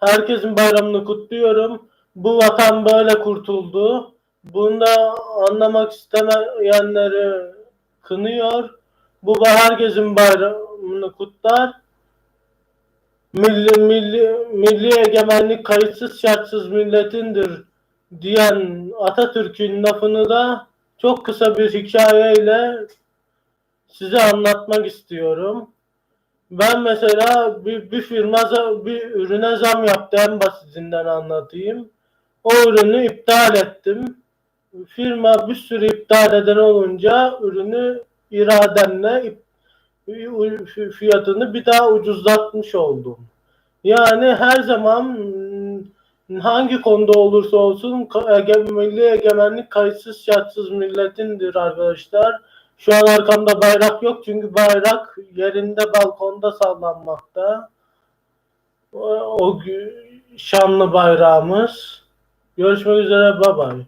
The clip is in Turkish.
Herkesin bayramını kutluyorum. Bu vatan böyle kurtuldu. Bunu da anlamak istemeyenleri kınıyor. Bu herkesin bayramını kutlar. Milli, milli, milli egemenlik kayıtsız şartsız milletindir diyen Atatürk'ün lafını da çok kısa bir hikayeyle size anlatmak istiyorum. Ben mesela bir, bir firma bir ürüne zam yaptı en basitinden anlatayım. O ürünü iptal ettim. Firma bir sürü iptal eden olunca ürünü irademle fiyatını bir daha ucuzlatmış oldum. Yani her zaman hangi konuda olursa olsun milli egemenlik kayıtsız şartsız milletindir arkadaşlar. Şu an arkamda bayrak yok çünkü bayrak yerinde balkonda sallanmakta. O, o şanlı bayrağımız. Görüşmek üzere bye bye.